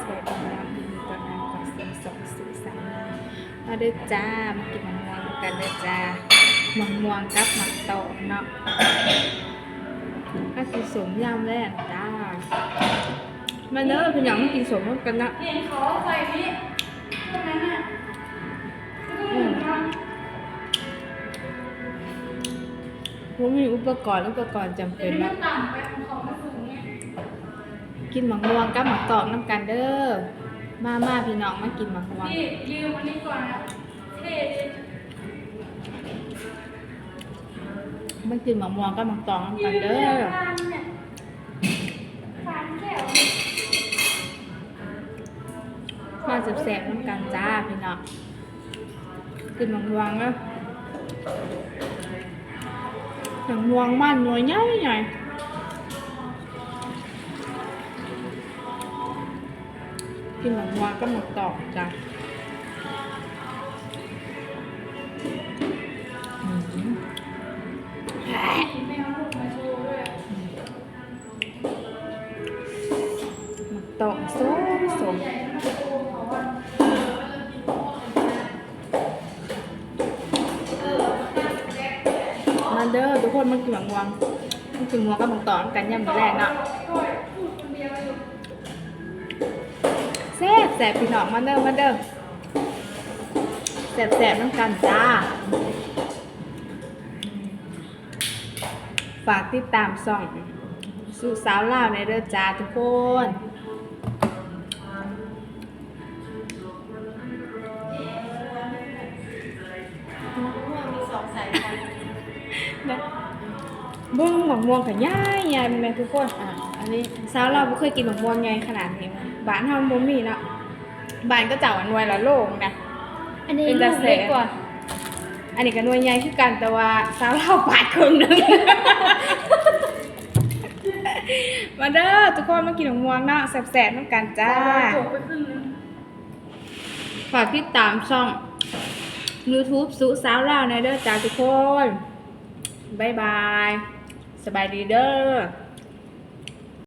สวยงามดีตอนนั้นขอเสียงสองสื่อสามมาเด้อจ้ามากินมะม่วงกันเด้อจ้ามะม่วงกับหมักตอกเนาะก็คือสมยำแรกจ้ามาเด้อพี่น้องมากินสมร่วมกันนะเห็นเขาใส่นี่พวกนั้นน่ะอืมผมมีอุปกรณ์อุปกรณ์จำเดี๋เป็ยวนนี้แล้มัวนต่ำไปของเขามาสูงเนี่ย กินหมักม่วงกับหมักตอกน้ำกันเด้อ มามาพี่น้องมากินหมักม่วง นี่ยืมอันนี้ก่อนนะเท่ดิมากินหมักม่วงกับหมักตอกน้ำกันเด้อฟานเนี่ยฟานแก้วมาแสบๆน้ำกันจ้าพี่น้อง กินหมักม่วงเนาะหมักม่วงมันหน่วยใหญ่ใหญ่ กินหมักม่วกับหมักตอกจ้าอืมไม่อกมาโชว์ด้วยหมักตอกสมสมใหญ่มากโชว์เขาว่ามาเด้อทุกคนมากินหมักม่วงมากินหมักม่วงกับหมักตอกกันยามมื้อแรกเนาะ แซ่บแซ่บพี่น้องมาเด้อมาเด้อแซ่บแซ่บน้ำกันจ้า ฝากติดตามส่องสู่สาวลาวในเด้อจ้าทุกคนมีสองสายพันธุ์นะเบิ้งหมักม่วงค่ะย่ายยายแม่ทุกคนอ่าอันนี้สาวลาวบ่เคยกินหมักม่วงใหญ่ขนาดนี้มาบ้านเฮาบ่มีเนาะ บ้านก็เจ้าอันหน่วยละโลงนะอันนี้เป็นลูตากแสเล็กกว่าอันนี้ก็หน่วยใหญ่คือกันแต่ว่าสาวลาวปาดครึ่งหนึง มาเด้อทุกคนมากินหมักม่วงเนาะแซ่บๆน้ำกันจ้า จบไปครึ่งนึงฝากติดตามช่อง YouTube สุสาวลาวในเด้อจ้าทุกคน บ๊ายบาย สบายดีเด้อ